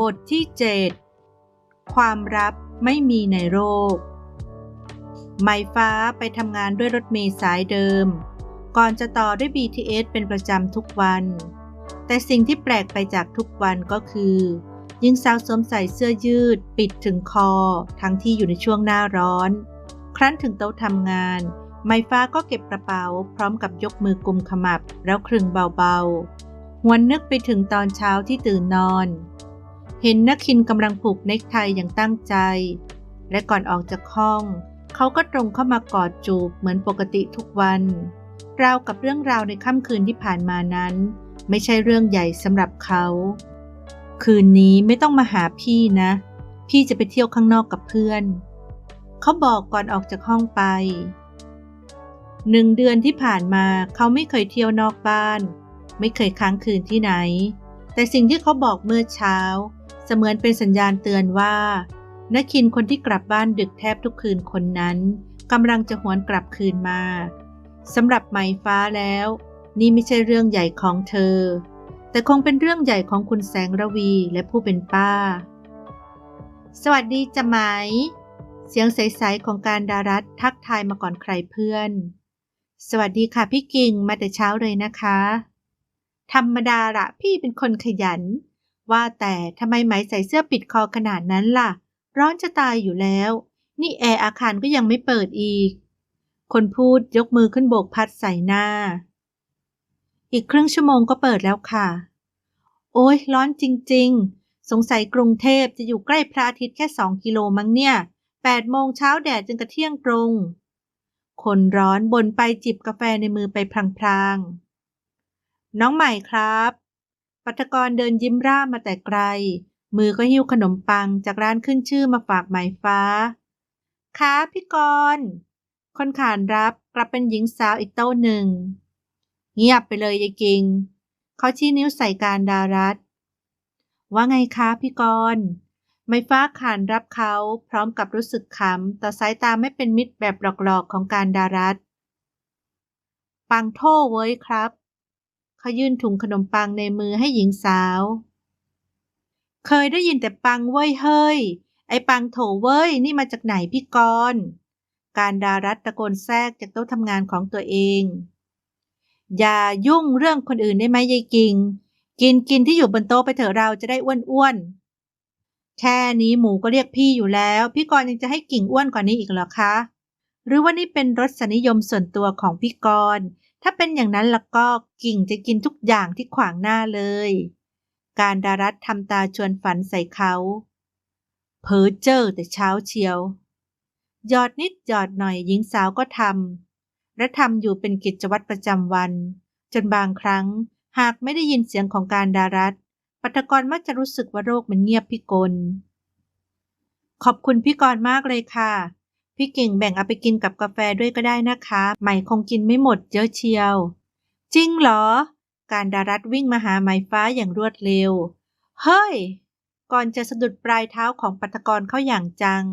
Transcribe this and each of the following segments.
บทที่ 7 ความลับไม่มีในโลกไมฟ้าไปทำงานด้วยรถเมล์สายเดิม ก่อนจะต่อด้วย BTS เป็นประจำทุกวัน แต่สิ่งที่แปลกไปจากทุกวันก็คือหญิงสาวสวมใส่เสื้อยืด ปิดถึงคอ ทั้งที่อยู่ในช่วงหน้าร้อน ครั้นถึงโต๊ะทำงาน ไมฟ้าก็เก็บกระเป๋า พร้อมกับยกมือกุมขมับแล้วครึงเบาๆหวนนึกไปถึงตอนเช้าที่ตื่นนอน เห็นนักคินกำลังผูกเนคไทอย่างตั้งใจ และก่อนออกจากห้อง เขาก็ตรงเข้ามากอดจูบเหมือนปกติทุกวัน ราวกับเรื่องราวในค่ำคืนที่ผ่านมานั้น ไม่ใช่เรื่องใหญ่สำหรับเขา คืนนี้ไม่ต้องมาหาพี่นะ พี่จะไปเที่ยวข้างนอกกับเพื่อน เขาบอกก่อนออกจากห้องไปหนึ่งเดือนที่ผ่านมาเขาไม่เคยเที่ยวนอกบ้าน ไม่เคยค้างคืนที่ไหน แต่สิ่งที่เขาบอกเมื่อเช้า เสมือนเป็นสัญญาณเตือนว่านักคินคนที่กลับบ้านดึกแทบทุกคืนคนนั้นกำลังจะหวนกลับคืนมาสำหรับไหมฟ้าแล้ว นี่ไม่ใช่เรื่องใหญ่ของเธอ แต่คงเป็นเรื่องใหญ่ของคุณแสงระวีและผู้เป็นป้า สวัสดีจะไหม เสียงใสๆของการดารัตทักทายมาก่อนใครเพื่อน สวัสดีค่ะพี่กิ่งมาแต่เช้าเลยนะคะ ธรรมดาละพี่เป็นคนขยัน ว่าแต่ทำไมไหมใส่เสื้อปิดคอขนาดนั้นล่ะ ร้อนจะตายอยู่แล้ว นี่แอร์อาคารก็ยังไม่เปิดอีก คนพูดยกมือขึ้นโบกพัดใส่หน้า อีกครึ่งชั่วโมงก็เปิดแล้วค่ะ โอ้ยร้อนจริง ๆ สงสัยกรุงเทพจะอยู่ใกล้พระอาทิตย์แค่สองกิโลมั้งเนี่ยแปดโมงเช้าแดดจนกระเที่ยงตรง คนร้อนบนไปจิบกาแฟในมือไปพลางๆน้องใหม่ครับ ปัทกรเดินยิ้มร่ามาแต่ไกล มือก็หิ้วขนมปังจากร้านขึ้นชื่อมาฝากหมายฟ้าค่ะพี่กรณ์คนขานรับกลับเป็นหญิงสาวอีกโต้หนึ่ง เงียบไปเลยยายกิง เขาชี้นิ้วใส่การดารัตว่าไงคะพี่กรณ์ไม้ฟ้าขานรับเขาพร้อมกับรู้สึกขำต่อสายตาไม่เป็นมิตรแบบหลอกๆของการดารัตปังโท่เว้ยครับ เขายื่นถุงขนมปังในมือให้หญิงสาว เคยได้ยินแต่ปังเว้ยเฮ้ย ไอ้ปังโถเว้ย นี่มาจากไหนพี่กรณ์การดารัตตะโกนแทรกจากโต๊ะทำงานของตัวเอง อย่ายุ่งเรื่องคนอื่นได้ไหมยายกิง กินกินที่อยู่บนโต๊ะไปเถอะเราจะได้อ้วนๆ แค่นี้หมูก็เรียกพี่อยู่แล้ว พี่กรณ์ยังจะให้กิ่งอ้วนกว่านี้อีกเหรอคะ หรือว่านี่เป็นรสนิยมส่วนตัวของพี่กรณ์ ถ้าเป็นอย่างนั้นแล้วก็กิ่งจะกินทุกอย่างที่ขวางหน้าเลย การดารัตทำตาชวนฝันใส่เขา เพ้อเจ้อแต่เช้าเชียว หยอดนิดหยอดหน่อยหญิงสาวก็ทำและทำอยู่เป็นกิจวัตรประจำวัน จนบางครั้งหากไม่ได้ยินเสียงของการดารัตปัทกรมักจะรู้สึกว่าโรคมันเงียบพิกล ขอบคุณพี่กรณ์มากเลยค่ะ พี่เก่งแบ่งเอาไปกินกับกาแฟด้วยก็ได้นะคะ ไหมคงกินไม่หมดเยอะเชียว จริงเหรอ การดารัตวิ่งมาหาไหมฟ้าอย่างรวดเร็ว เฮ้ย ก่อนจะสะดุดปลายเท้าของปัทกรเข้าอย่างจัง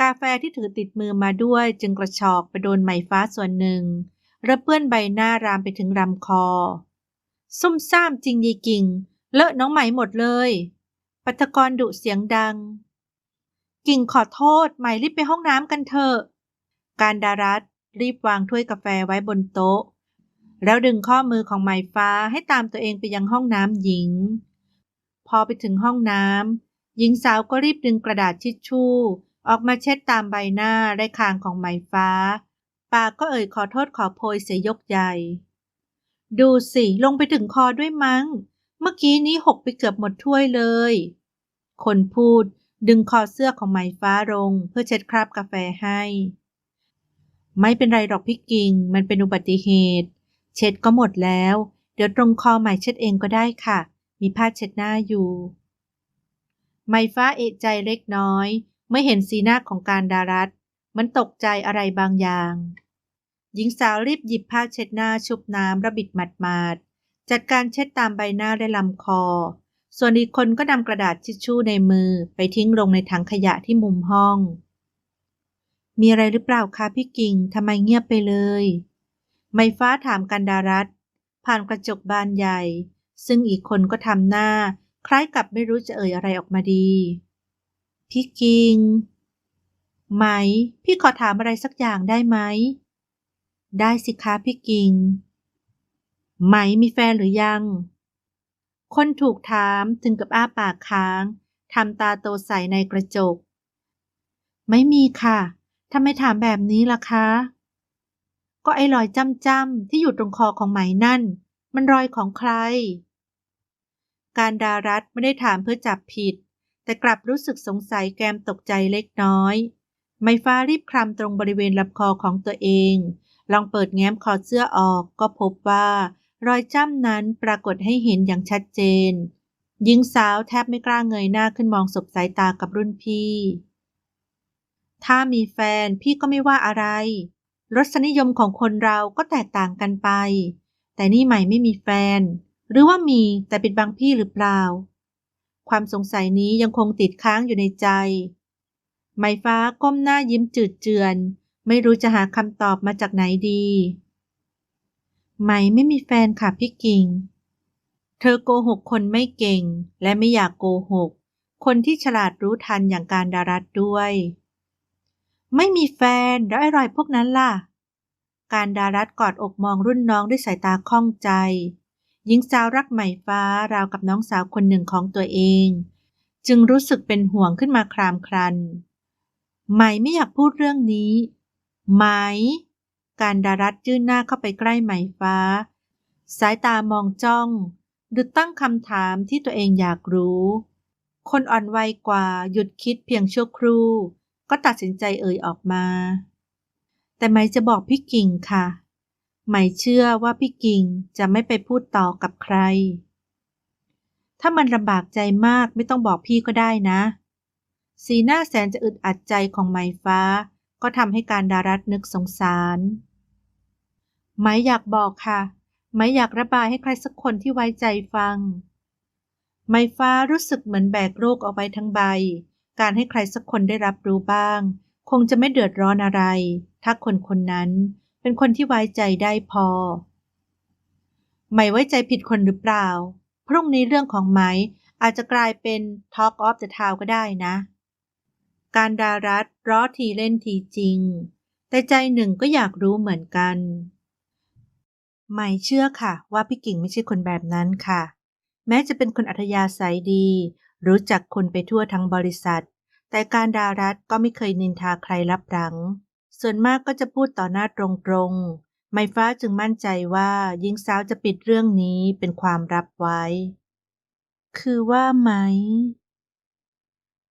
กาแฟที่ถือติดมือมาด้วยจึงกระชอกไปโดนไหมฟ้าส่วนหนึ่งระเปื้อนใบหน้ารามไปถึงลำคอ ซุ่มซ่ามจริงยีกิ่ง เลอะน้องไหมหมดเลย ปัทกรดุเสียงดัง กิ่งขอโทษไหมรีบไปห้องน้ำกันเถอะ การดารัตรีบวางถ้วยกาแฟไว้บนโต๊ะ แล้วดึงข้อมือของไหมฟ้าให้ตามตัวเองไปยังห้องน้ำหญิง พอไปถึงห้องน้ำหญิงสาวก็รีบดึงกระดาษทิชชู่ ออกมาเช็ดตามใบหน้าและคางของไหมฟ้า ปากก็เอ่ยขอโทษขอโพยเสียยกใหญ่ ดูสิลงไปถึงคอด้วยมั้ง เมื่อกี้นี้หกไปเกือบหมดถ้วยเลย คนพูด ดึงคอเสื้อของไหมฟ้าลงเพื่อเช็ดคราบกาแฟให้ ไม่เป็นไรหรอกพี่กิง มันเป็นอุบัติเหตุ เช็ดก็หมดแล้ว เดี๋ยวตรงคอใหม่เช็ดเองก็ได้ค่ะ มีผ้าเช็ดหน้าอยู่ ไมฟ้าเอะใจเล็กน้อยเมื่อเห็นสีหน้าของการดารัตมันตกใจอะไรบางอย่าง หญิงสาวรีบหยิบผ้าเช็ดหน้าชุบน้ำระบิดหมาดๆจัดการเช็ดตามใบหน้าและลำคอ ส่วนอีกคนก็นำกระดาษทิชชู่ในมือไปทิ้งลงในถังขยะที่มุมห้อง มีอะไรหรือเปล่าคะพี่กิ่งทำไมเงียบไปเลย ไมฟ้าถามกันดารัตผ่านกระจกบานใหญ่ ซึ่งอีกคนก็ทำหน้า คล้ายกับไม่รู้จะเอ่ยอะไรออกมาดี พี่กิงไหม พี่ขอถามอะไรสักอย่างได้ไหม ได้สิคะพี่กิงไหมมีแฟนหรือยัง คนถูกถามถึงกับอ้าปากค้างทำตาโตใสในกระจก ไม่มีค่ะทำไมถามแบบนี้ล่ะคะ ก็ไอ้รอยจ้ำๆที่อยู่ตรงคอของไหมนั่น มันรอยของใคร การดารัตไม่ได้ถามเพื่อจับผิด แต่กลับรู้สึกสงสัยแกมตกใจเล็กน้อย ไมฟ้ารีบคลำตรงบริเวณลำคอของตัวเอง ลองเปิดแง้มคอเสื้อออกก็พบว่า รอยจ้ำนั้นปรากฏให้เห็นอย่างชัดเจน หญิงสาวแทบไม่กล้าเงยหน้าขึ้นมองสบสายตากับรุ่นพี่ ถ้ามีแฟนพี่ก็ไม่ว่าอะไร รสนิยมของคนเราก็แตกต่างกันไป แต่นี่ใหม่ไม่มีแฟน หรือว่ามีแต่ปิดบังพี่หรือเปล่า ความสงสัยนี้ยังคงติดค้างอยู่ในใจไหมฟ้าก้มหน้ายิ้มจืดเจือน ไม่รู้จะหาคำตอบมาจากไหนดี ไหมไม่มีแฟนค่ะพี่กิง เธอโกหกคนไม่เก่ง และไม่อยากโกหก คนที่ฉลาดรู้ทันอย่างการดารัดด้วย ไม่มีแฟนแล้วไอ้รอยพวกนั้นล่ะ การดารัดกอดอกมองรุ่นน้องด้วยสายตาข้องใจ หญิงสาวรักไหมฟ้าราวกับน้องสาวคนหนึ่งของตัวเอง จึงรู้สึกเป็นห่วงขึ้นมาครามครัน ไหมไม่อยากพูดเรื่องนี้ ไหม การดารัดยื่นหน้าเข้าไปใกล้ไหมฟ้า สายตามองจ้องดุดตั้งคำถามที่ตัวเองอยากรู้ คนอ่อนวัยกว่าหยุดคิดเพียงชั่วครู่ ก็ตัดสินใจเอ่ยออกมา แต่ไหมจะบอกพี่กิ่งค่ะ ไหมเชื่อว่าพี่กิ่งจะไม่ไปพูดต่อกับใคร ถ้ามันลำบากใจมากไม่ต้องบอกพี่ก็ได้นะ สีหน้าแสนจะอึดอัดใจของไหมฟ้า ก็ทำให้การดารัตนึกสงสาร ไหมอยากบอกค่ะไหมอยากระบายให้ใครสักคนที่ไว้ใจฟังไหมฟ้ารู้สึกเหมือนแบกโรคเอาไว้ทั้งใบ การให้ใครสักคนได้รับรู้บ้าง คงจะไม่เดือดร้อนอะไร ถ้าคนคนนั้นเป็นคนที่ไว้ใจได้พอไหมไว้ใจผิดคนหรือเปล่า พรุ่งนี้เรื่องของไหมอาจจะกลายเป็น Talk of the Town ก็ได้นะ การดารัตร้อทีเล่นทีจริง แต่ใจหนึ่งก็อยากรู้เหมือนกัน ไหมเชื่อค่ะ ว่าพี่กิ่งไม่ใช่คนแบบนั้นค่ะ แม้จะเป็นคนอัธยาศัยดี รู้จักคนไปทั่วทั้งบริษัท แต่การดารัตก็ไม่เคยนินทาใครรับหลัง ส่วนมากก็จะพูดต่อหน้าตรงๆ ไมฟ้าจึงมั่นใจว่าหญิงสาวจะปิดเรื่องนี้เป็นความลับไว้ คือว่าไหม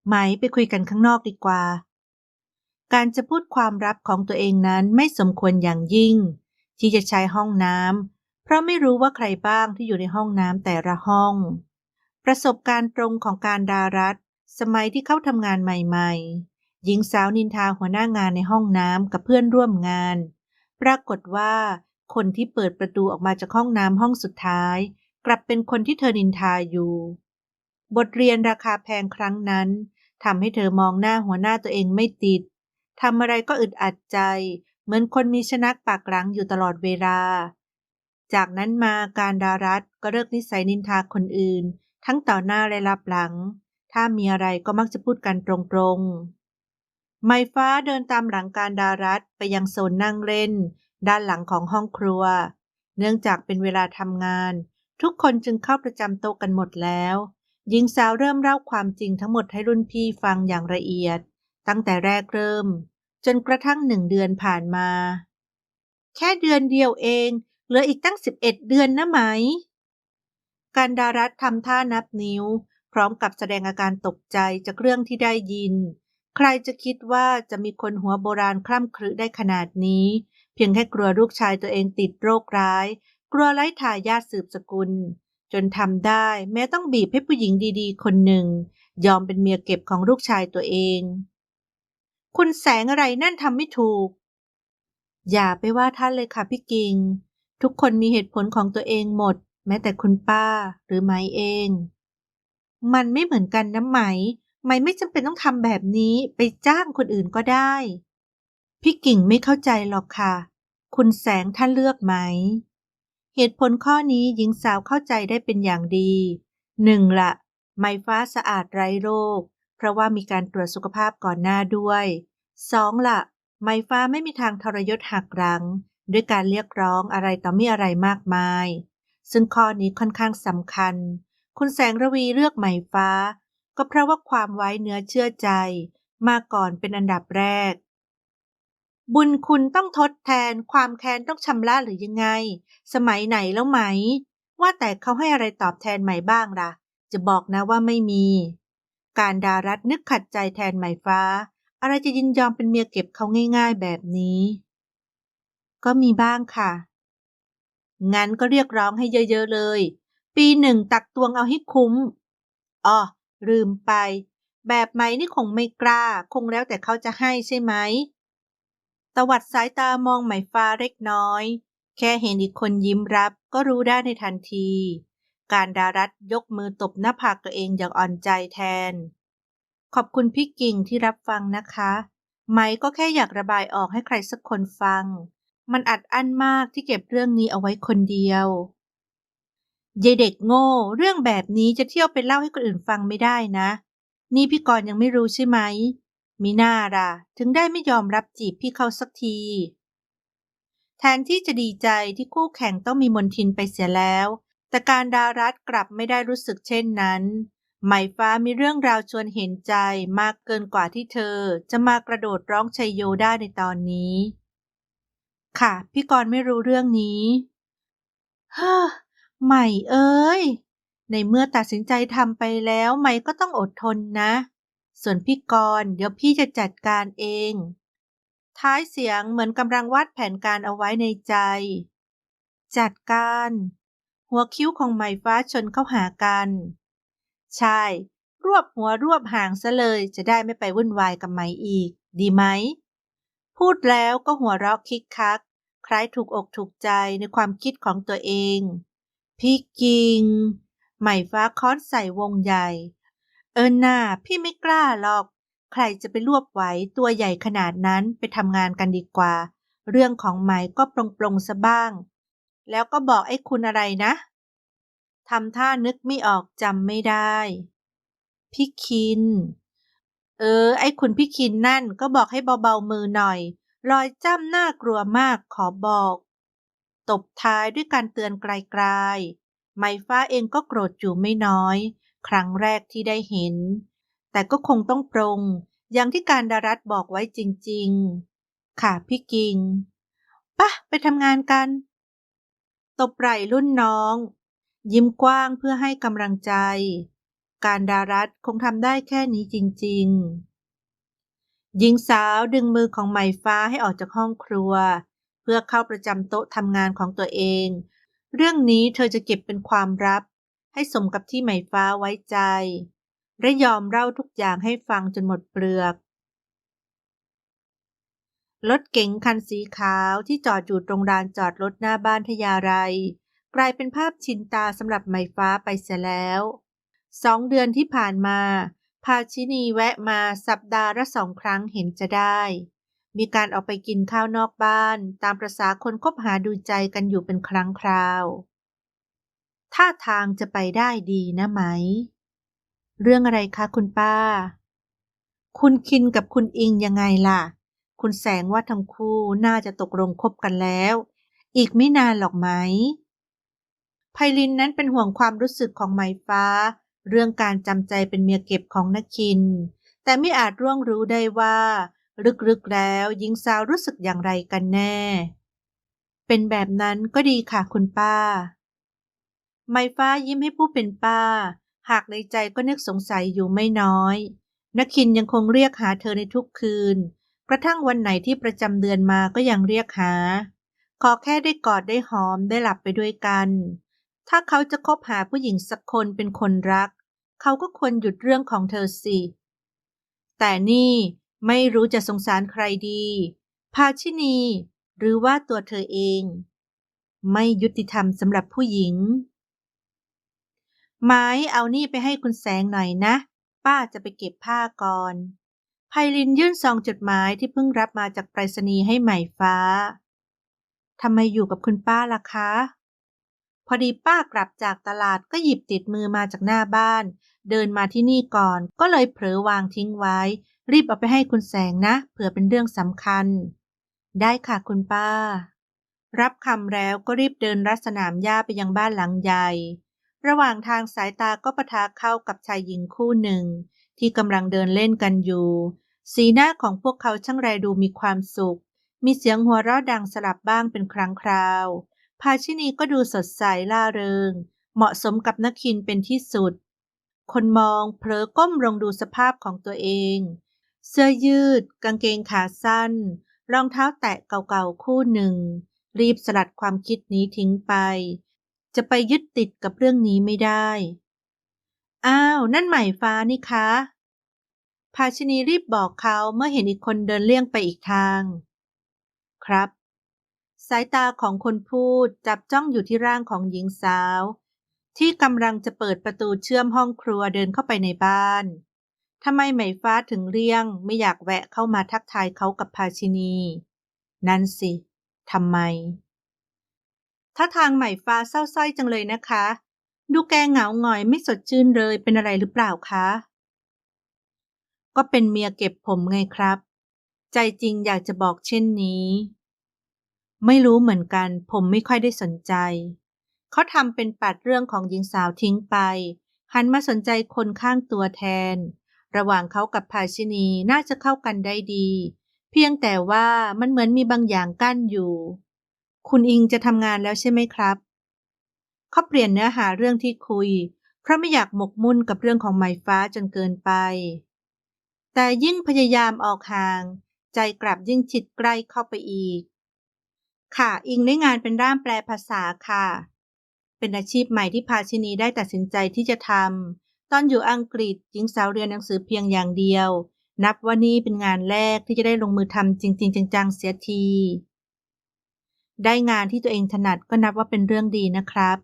ไหมไปคุยกันข้างนอกดีกว่า การจะพูดความลับของตัวเองนั้นไม่สมควรอย่างยิ่ง ที่จะใช้ห้องน้ำเพราะไม่รู้ว่าใครบ้างที่อยู่ในห้องน้ำแต่ละห้อง ประสบการณ์ตรงของการดารัตสมัยที่เข้าทำงานใหม่ๆ หญิงสาวนินทาหัวหน้างานในห้องน้ำกับเพื่อนร่วมงาน ปรากฏว่าคนที่เปิดประตูออกมาจากห้องน้ำห้องสุดท้าย กลับเป็นคนที่เธอนินทาอยู่ บทเรียนราคาแพงครั้งนั้นทำให้เธอมองหน้าหัวหน้าตัวเองไม่ติดทำอะไรก็อึดอัดใจ เหมือนคนมีชนักปากหลังอยู่ตลอดเวลา จากนั้นมาการดารัตก็เลิกนิสัยนินทาคนอื่น ทั้งต่อหน้าและรับหลัง ถ้ามีอะไรก็มักจะพูดกันตรงๆ ไมฟ้าเดินตามหลังการดารัตไปยังโซนนั่งเล่น ด้านหลังของห้องครัว เนื่องจากเป็นเวลาทำงาน ทุกคนจึงเข้าประจำโต๊ะกันหมดแล้วหญิงสาวเริ่มเล่าความจริงทั้งหมดให้รุ่นพี่ฟังอย่างละเอียด ตั้งแต่แรกเริ่ม จนกระทั่งหนึ่งเดือนผ่านมา แค่เดือนเดียวเอง เหลืออีกตั้งสิบเอ็ดเดือนนะไหม การดารัตทำท่านับนิ้ว พร้อมกับแสดงอาการตกใจจากเรื่องที่ได้ยิน ใครจะคิดว่าจะมีคนหัวโบราณคล่ำครึได้ขนาดนี้ เพียงแค่กลัวลูกชายตัวเองติดโรคร้าย กลัวไร้ทายาทสืบสกุล จนทำได้แม้ต้องบีบให้ผู้หญิงดีๆ คนหนึ่ง ยอมเป็นเมียเก็บของลูกชายตัวเอง คุณแสงอะไรนั่นทำไม่ถูก อย่าไปว่าท่านเลยค่ะพี่กิง ทุกคนมีเหตุผลของตัวเองหมด แม้แต่คุณป้าหรือไหมเอง มันไม่เหมือนกันนะไหม ไหมไม่จำเป็นต้องทำแบบนี้ไปจ้างคนอื่นก็ได้ พี่กิ่งไม่เข้าใจหรอกค่ะ คุณแสงท่านเลือกไหม เหตุผลข้อนี้หญิงสาวเข้าใจได้เป็นอย่างดีหนึ่งละไม้ฟ้าสะอาดไร้โรค เพราะว่ามีการตรวจสุขภาพก่อนหน้าด้วยสองละไมฟ้าไม่มีทางทรยศหักรัง ด้วยการเรียกร้องอะไรต่อมีอะไรมากมาย ซึ่งข้อนี้ค่อนข้างสำคัญ คุณแสงระวีเลือกไหมฟ้า ก็เพราะว่าความไว้เนื้อเชื่อใจ มาก่อนเป็นอันดับแรก บุญคุณต้องทดแทน ความแค้นต้องชำระหรือยังไง สมัยไหนแล้วไหม ว่าแต่เขาให้อะไรตอบแทนใหม่บ้างล่ะ จะบอกนะว่าไม่มี การดารัตนึกขัดใจแทนไหมฟ้า อะไรจะยินยอมเป็นเมียเก็บเขาง่ายๆแบบนี้ ก็มีบ้างค่ะ งั้นก็เรียกร้องให้เยอะๆเลย ปีหนึ่งตักตวงเอาให้คุ้มอ๋อลืมไป แบบไหมนี่คงไม่กล้า คงแล้วแต่เขาจะให้ใช่ไหมตวัดสายตามองไหมฟ้าเล็กน้อย แค่เห็นอีกคนยิ้มรับก็รู้ได้ในทันที การดารัตยกมือตบหน้าผากตัวเองอย่างอ่อนใจแทน ขอบคุณพี่กิ่งที่รับฟังนะคะไหมก็แค่อยากระบายออกให้ใครสักคนฟัง มันอัดอั้นมากที่เก็บเรื่องนี้เอาไว้คนเดียวเยายเด็กโง่ เรื่องแบบนี้จะเที่ยวไปเล่าให้คนอื่นฟังไม่ได้นะ นี่พี่กรณ์ยังไม่รู้ใช่ไหม มีหน้าล่ะ ถึงได้ไม่ยอมรับจีบพี่เขาสักที แทนที่จะดีใจที่คู่แข่งต้องมีมนทินไปเสียแล้ว แต่การดารัตกลับไม่ได้รู้สึกเช่นนั้น ไหมฟ้ามีเรื่องราวชวนเห็นใจมากเกินกว่าที่เธอจะมากระโดดร้องชัยโยได้ในตอนนี้ ค่ะ พี่กรณ์ไม่รู้เรื่องนี้ฮ่าใหม่เอ้ย ในเมื่อตัดสินใจทำไปแล้วใหม่ก็ต้องอดทนนะ ส่วนพี่กรณ์เดี๋ยวพี่จะจัดการเอง ท้ายเสียงเหมือนกำลังวาดแผนการเอาไว้ในใจ จัดการ หัวคิ้วของไหมฟ้าชนเข้าหากัน ใช่ รวบหัวรวบหางซะเลยจะได้ไม่ไปวุ่นวายกับไหมอีก ดีไหม พูดแล้วก็หัวเราะคิกคัก คล้ายถูกอกถูกใจในความคิดของตัวเอง พี่กิง ไหมฟ้าค้อนใส่วงใหญ่ เอินน่าพี่ไม่กล้าหรอก ใครจะไปรวบไหวตัวใหญ่ขนาดนั้นไปทำงานกันดีกว่า เรื่องของไหมก็ปรงปรงๆซะบ้าง แล้วก็บอกไอ้คุณอะไรนะทำท่านึกไม่ออกจำไม่ได้ พี่คิน เออ ไอ้คุณพี่คินนั่นก็บอกให้เบาๆมือหน่อย รอยจ้ำน่ากลัวมากขอบอก ตบท้ายด้วยการเตือนไกลๆ ไมฟ้าเองก็โกรธอยู่ไม่น้อย ครั้งแรกที่ได้เห็น แต่ก็คงต้องปรง อย่างที่การดารัตบอกไว้จริงๆ ค่ะพี่กิงปะไปทำงานกัน ตบไหล่รุ่นน้อง ยิ้มกว้างเพื่อให้กำลังใจ การดารัตคงทำได้แค่นี้จริง ๆ หญิงสาวดึงมือของไหมฟ้าให้ออกจากห้องครัว เพื่อเข้าประจำโต๊ะทำงานของตัวเอง เรื่องนี้เธอจะเก็บเป็นความลับ ให้สมกับที่ไหมฟ้าไว้ใจ และยอมเล่าทุกอย่างให้ฟังจนหมดเปลือก รถเก๋งคันสีขาวที่จอดอยู่ตรงลานจอดรถหน้าบ้านทยาไร กลายเป็นภาพชินตาสำหรับไหมฟ้าไปเสียแล้วสองเดือนที่ผ่านมาภาชินีแวะมาสัปดาห์ละสองครั้งเห็นจะได้ มีการออกไปกินข้าวนอกบ้าน ตามประษาคนคบหาดูใจกันอยู่เป็นครั้งคราวท่าทางจะไปได้ดีนะไหม เรื่องอะไรคะคุณป้า คุณคินกับคุณอิงยังไงล่ะ คุณแสงว่าทั้งคู่น่าจะตกลงคบกันแล้ว อีกไม่นานหรอกไหมไพลินนั้นเป็นห่วงความรู้สึกของไหมฟ้า เรื่องการจำใจเป็นเมียเก็บของนักคิน แต่ไม่อาจร่วงรู้ได้ว่า ลึกๆแล้วหญิงสาวรู้สึกอย่างไรกันแน่ เป็นแบบนั้นก็ดีค่ะคุณป้า ไมฟ้ายิ้มให้ผู้เป็นป้า หากในใจก็นึกสงสัยอยู่ไม่น้อยนักคินยังคงเรียกหาเธอในทุกคืน กระทั่งวันไหนที่ประจำเดือนมาก็ยังเรียกหา ขอแค่ได้กอดได้หอมได้หลับไปด้วยกัน ถ้าเขาจะคบหาผู้หญิงสักคนเป็นคนรัก เขาก็ควรหยุดเรื่องของเธอสิ แต่นี่ไม่รู้จะสงสารใครดี ภาชินี หรือว่าตัวเธอเอง ไม่ยุติธรรมสำหรับผู้หญิงไม้เอานี่ไปให้คุณแสงหน่อยนะ ป้าจะไปเก็บผ้าก่อน ไพลินยื่นซองจดหมายที่เพิ่งรับมาจากไปรษณีย์ให้ใหม่ฟ้า ทำไมอยู่กับคุณป้าล่ะคะ พอดีป้ากลับจากตลาดก็หยิบติดมือมาจากหน้าบ้าน เดินมาที่นี่ก่อน ก็เลยเผลอวางทิ้งไว้ รีบเอาไปให้คุณแสงนะ เผื่อเป็นเรื่องสำคัญ ได้ค่ะคุณป้า รับคำแล้วก็รีบเดินรัดสนามหญ้าไปยังบ้านหลังใหญ่ ระหว่างทางสายตาก็ประทะเข้ากับชายหญิงคู่หนึ่ง ที่กำลังเดินเล่นกันอยู่ สีหน้าของพวกเขาช่างแรดูมีความสุข มีเสียงหัวเราะดังสลับบ้างเป็นครั้งคราว ภาชินีก็ดูสดใสล่าเริง เหมาะสมกับนักคินเป็นที่สุด คนมองเผลอก้มลงดูสภาพของตัวเอง เสื้อยืด กางเกงขาสั้น รองเท้าแตะเก่าๆคู่หนึ่ง รีบสลัดความคิดนี้ทิ้งไป จะไปยึดติดกับเรื่องนี้ไม่ได้ อ้าว นั่นใหม่ฟ้านี่คะ ภาชินีรีบบอกเขาเมื่อเห็นอีกคนเดินเลี่ยงไปอีกทาง ครับ สายตาของคนพูดจับจ้องอยู่ที่ร่างของหญิงสาว ที่กำลังจะเปิดประตูเชื่อมห้องครัวเดินเข้าไปในบ้านทำไมไหมฟ้าถึงเลี่ยง ไม่อยากแวะเข้ามาทักทายเขากับภาชินี นั่นสิทำไมถ้าทางไหมฟ้าเศร้าส้อยจังเลยนะคะ ดูแกเหงาหงอยไม่สดชื่นเลยเป็นอะไรหรือเปล่าคะ ก็เป็นเมียเก็บผมไงครับ ใจจริงอยากจะบอกเช่นนี้ ไม่รู้เหมือนกัน ผมไม่ค่อยได้สนใจ เขาทำเป็นปัดเรื่องของหญิงสาวทิ้งไป หันมาสนใจคนข้างตัวแทน ระหว่างเขากับภาชินีน่าจะเข้ากันได้ดี เพียงแต่ว่ามันเหมือนมีบางอย่างกั้นอยู่ คุณอิงจะทำงานแล้วใช่ไหมครับ เขาเปลี่ยนเนื้อหาเรื่องที่คุย เพราะไม่อยากหมกมุ่นกับเรื่องของไหมฟ้าจนเกินไป แต่ยิ่งพยายามออกห่าง ใจกลับยิ่งชิดใกล้เข้าไปอีก ค่ะอิงได้งานเป็นร่ามแปลภาษาค่ะ เป็นอาชีพใหม่ที่ภาชินีได้ตัดสินใจที่จะทำตอนอยู่อังกฤษหญิงสาวเรียนหนังสือเพียงอย่างเดียว นับว่านี่เป็นงานแรกที่จะได้ลงมือทำจริง ๆ จังๆเสียทีได้งานที่ตัวเองถนัดก็นับว่าเป็นเรื่องดีนะครับ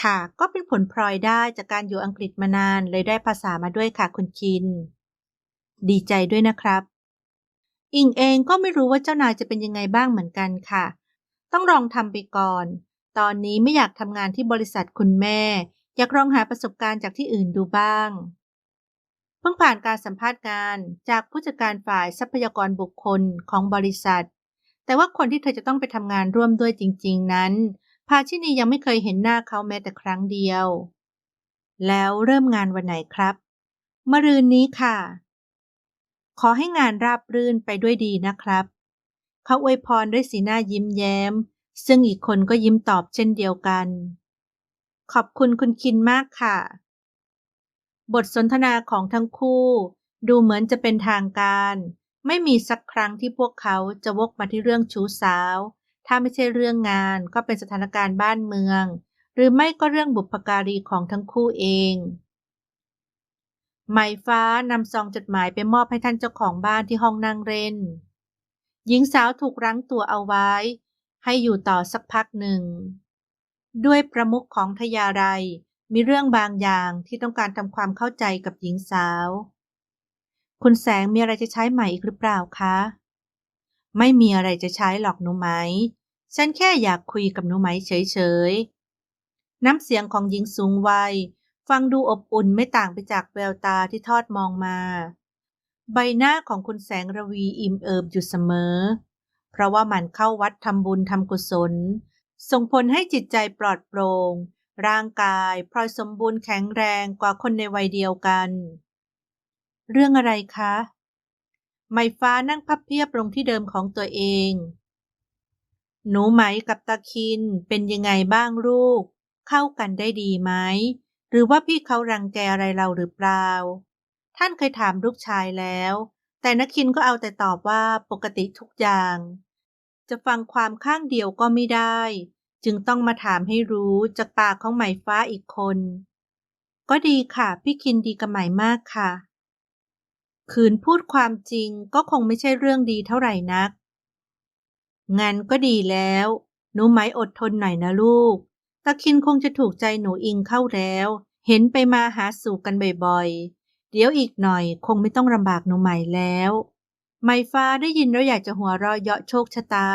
ค่ะ ก็เป็นผลพลอยได้จากการอยู่อังกฤษมานานเลยได้ภาษามาด้วยค่ะคุณคิน ดีใจด้วยนะครับ อิงเองก็ไม่รู้ว่าเจ้านายจะเป็นยังไงบ้างเหมือนกันค่ะ ต้องลองทำไปก่อน ตอนนี้ไม่อยากทำงานที่บริษัทคุณแม่ อยากลองหาประสบการณ์จากที่อื่นดูบ้าง เพิ่งผ่านการสัมภาษณ์งานจากผู้จัดการฝ่ายทรัพยากรบุคคลของบริษัท แต่ว่าคนที่เธอจะต้องไปทำงานร่วมด้วยจริง ๆ นั้น ภาชินียังไม่เคยเห็นหน้าเขาแม้แต่ครั้งเดียว แล้วเริ่มงานวันไหนครับมะรืนนี้ค่ะ ขอให้งานราบรื่นไปด้วยดีนะครับ เขาอวยพรด้วยสีหน้ายิ้มแย้ม ซึ่งอีกคนก็ยิ้มตอบเช่นเดียวกัน ขอบคุณคุณคินมากค่ะ บทสนทนาของทั้งคู่ ดูเหมือนจะเป็นทางการ ไม่มีสักครั้งที่พวกเขาจะวกมาที่เรื่องชู้สาว ถ้าไม่ใช่เรื่องงานก็เป็นสถานการณ์บ้านเมือง หรือไม่ก็เรื่องบุพการีของทั้งคู่เองไหมฟ้านำซองจดหมายไปมอบให้ท่านเจ้าของบ้านที่ห้องนั่งเล่น หญิงสาวถูกรั้งตัวเอาไว้ ให้อยู่ต่อสักพักหนึ่ง ด้วยประมุขของทยาไรมีเรื่องบางอย่างที่ต้องการทำความเข้าใจกับหญิงสาว คุณแสงมีอะไรจะใช้ใหม่อีกหรือเปล่าคะ ไม่มีอะไรจะใช้หรอกหนูไหม ฉันแค่อยากคุยกับหนูไหมเฉยๆ น้ำเสียงของหญิงสูงวัย ฟังดูอบอุ่นไม่ต่างไปจากแววตาที่ทอดมองมา ใบหน้าของคุณแสงระวีอิ่มเอิบอยู่เสมอ เพราะว่ามันเข้าวัดทำบุญทำกุศล ส่งผลให้จิตใจปลอดโปร่งร่างกายพลอยสมบูรณ์แข็งแรงกว่าคนในวัยเดียวกัน เรื่องอะไรคะไหมฟ้านั่งพับเพียบลงที่เดิมของตัวเอง หนูไหมกับตาคินเป็นยังไงบ้างลูก เข้ากันได้ดีไหม หรือว่าพี่เขารังแกอะไรเราหรือเปล่า ท่านเคยถามลูกชายแล้ว แต่นักคินก็เอาแต่ตอบว่าปกติทุกอย่าง จะฟังความข้างเดียวก็ไม่ได้ จึงต้องมาถามให้รู้จากปากของไหมฟ้าอีกคน ก็ดีค่ะ พี่คินดีกับไหมมากค่ะ คืนพูดความจริงก็คงไม่ใช่เรื่องดีเท่าไหร่นัก งั้นก็ดีแล้ว หนูไหมอดทนหน่อยนะลูกตาคินคงจะถูกใจหนูอิงเข้าแล้ว เห็นไปมาหาสู่กันบ่อยๆ เดี๋ยวอีกหน่อยคงไม่ต้องลำบากหนูไหมแล้ว ไมฟ้าได้ยินแล้วอยากจะหัวเราะเยาะโชคชะตา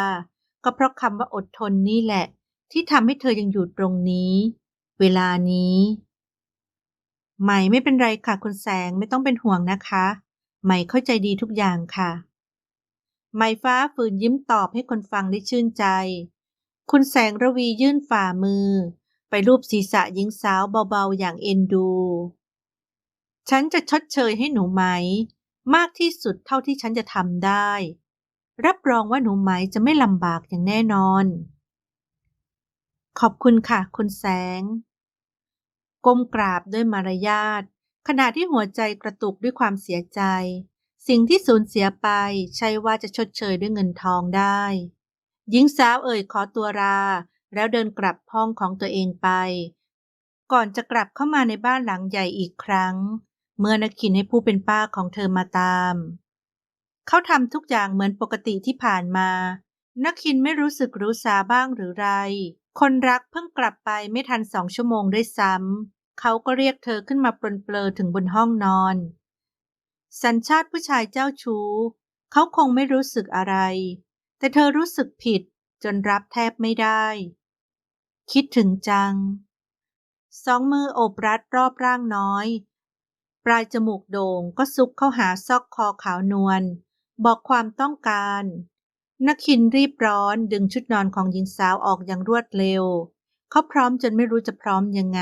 ก็เพราะคำว่าอดทนนี่แหละ ที่ทำให้เธอยังอยู่ตรงนี้ เวลานี้ใหม่ไม่เป็นไรค่ะคุณแสงไม่ต้องเป็นห่วงนะคะ ใหม่เข้าใจดีทุกอย่างค่ะ ไหมฟ้าฝืนยิ้มตอบให้คนฟังได้ชื่นใจ คุณแสงระวียื่นฝ่ามือ ไปรูปศีรษะหญิงสาวเบาๆอย่างเอ็นดู ฉันจะชดเชยให้หนูไหม มากที่สุดเท่าที่ฉันจะทำได้ รับรองว่าหนูไหมจะไม่ลำบากอย่างแน่นอน ขอบคุณค่ะ คุณแสง ก้มกราบด้วยมารยาทขณะที่หัวใจกระตุกด้วยความเสียใจ สิ่งที่สูญเสียไปใช่ว่าจะชดเชยด้วยเงินทองได้ หญิงสาวเอ่ยขอตัวลาแล้วเดินกลับห้องของตัวเองไป ก่อนจะกลับเข้ามาในบ้านหลังใหญ่อีกครั้ง เมื่อนักขินให้ผู้เป็นป้าของเธอมาตาม เขาทำทุกอย่างเหมือนปกติที่ผ่านมา นักขินไม่รู้สึกรู้สาบ้างหรือไร คนรักเพิ่งกลับไปไม่ทันสองชั่วโมงด้วยซ้ำเขาก็เรียกเธอขึ้นมาปลนเปลอถึงบนห้องนอน สัญชาติผู้ชายเจ้าชู้ เขาคงไม่รู้สึกอะไร แต่เธอรู้สึกผิดจนรับแทบไม่ได้ คิดถึงจัง สองมือโอบรัดรอบร่างน้อย ปลายจมูกโด่งก็ซุกเข้าหาซอกคอขาวนวล บอกความต้องการนักขินรีบร้อนดึงชุดนอนของหญิงสาวออกอย่างรวดเร็ว เขาพร้อมจนไม่รู้จะพร้อมยังไง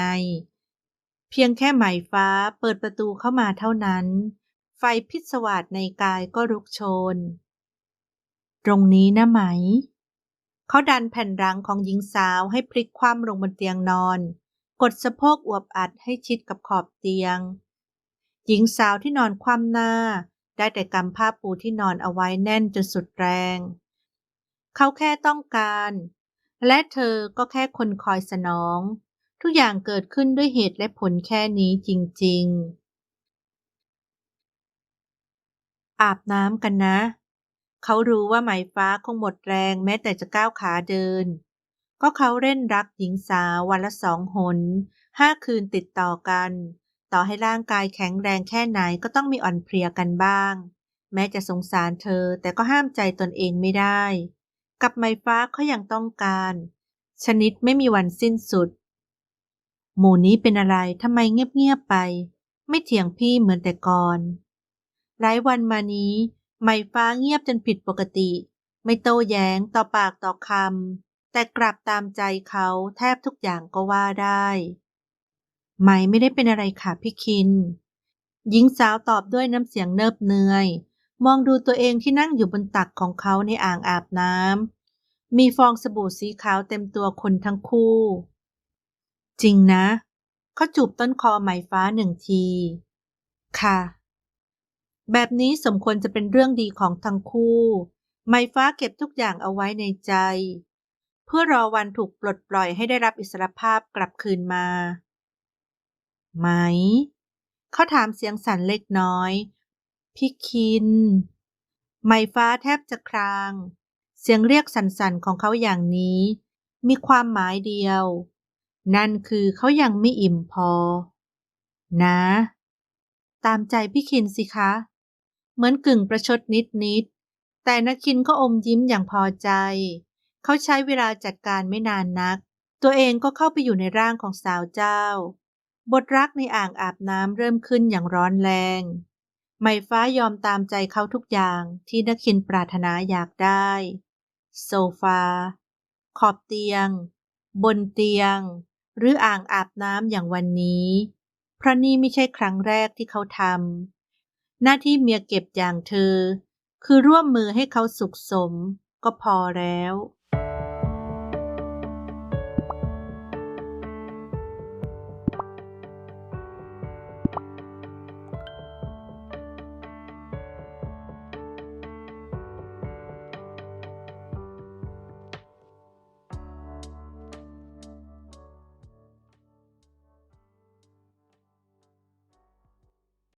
เพียงแค่ไหมฟ้าเปิดประตูเข้ามาเท่านั้น ไฟพิศวาสในกายก็รุกโชน ตรงนี้นะไหม เขาดันแผ่นรังของหญิงสาวให้พลิกคว่ำลงบนเตียงนอน กดสะโพกอวบอัดให้ชิดกับขอบเตียง หญิงสาวที่นอนคว่ำหน้า ได้แต่กำผ้าปูที่นอนเอาไว้แน่นจนสุดแรง เขาแค่ต้องการ และเธอก็แค่คนคอยสนอง ทุกอย่างเกิดขึ้นด้วยเหตุและผลแค่นี้จริง ๆ อาบน้ำกันนะ เขารู้ว่าไหมฟ้าคงหมดแรงแม้แต่จะก้าวขาเดิน ก็เขาเล่นรักหญิงสาววันละสองหนห้าคืนติดต่อกัน ต่อให้ร่างกายแข็งแรงแค่ไหนก็ต้องมีอ่อนเพลียกันบ้าง แม้จะสงสารเธอแต่ก็ห้ามใจตนเองไม่ได้ กับไหมฟ้าเขายังต้องการ ชนิดไม่มีวันสิ้นสุด หมู่นี้เป็นอะไรทำไมเงียบๆไป ไม่เถียงพี่เหมือนแต่ก่อน หลายวันมานี้ไหมฟ้าเงียบจนผิดปกติ ไม่โต้แย้งต่อปากต่อคำแต่กลับตามใจเขาแทบทุกอย่างก็ว่าได้ไหมไม่ได้เป็นอะไรค่ะพี่คิน หญิงสาวตอบด้วยน้ำเสียงเนิบเนื่อย มองดูตัวเองที่นั่งอยู่บนตักของเขาในอ่างอาบน้ำมีฟองสบู่สีขาวเต็มตัวคนทั้งคู่ จริงนะเขาจูบต้นคอไหมฟ้าหนึ่งที ค่ะ แบบนี้สมควรจะเป็นเรื่องดีของทั้งคู่ ไมฟ้าเก็บทุกอย่างเอาไว้ในใจ เพื่อรอวันถูกปลดปล่อยให้ได้รับอิสรภาพกลับคืนมา ไหม เขาถามเสียงสั่นเล็กน้อย พี่คิน ไมฟ้าแทบจะคราง เสียงเรียกสั่นๆของเขาอย่างนี้ มีความหมายเดียว นั่นคือเขายังไม่อิ่มพอ นะ ตามใจพี่คินสิคะ เหมือนกึ่งประชดนิดๆแต่นักคินก็อมยิ้มอย่างพอใจ เขาใช้เวลาจัดการไม่นานนัก ตัวเองก็เข้าไปอยู่ในร่างของสาวเจ้า บทรักในอ่างอาบน้ำเริ่มขึ้นอย่างร้อนแรงไหมฟ้ายอมตามใจเขาทุกอย่างที่นักคินปรารถนาอยากได้ โซฟา ขอบเตียง บนเตียง หรืออ่างอาบน้ำอย่างวันนี้ เพราะนี่ไม่ใช่ครั้งแรกที่เขาทำ หน้าที่เมียเก็บอย่างเธอ คือร่วมมือให้เขาสุขสม ก็พอแล้ว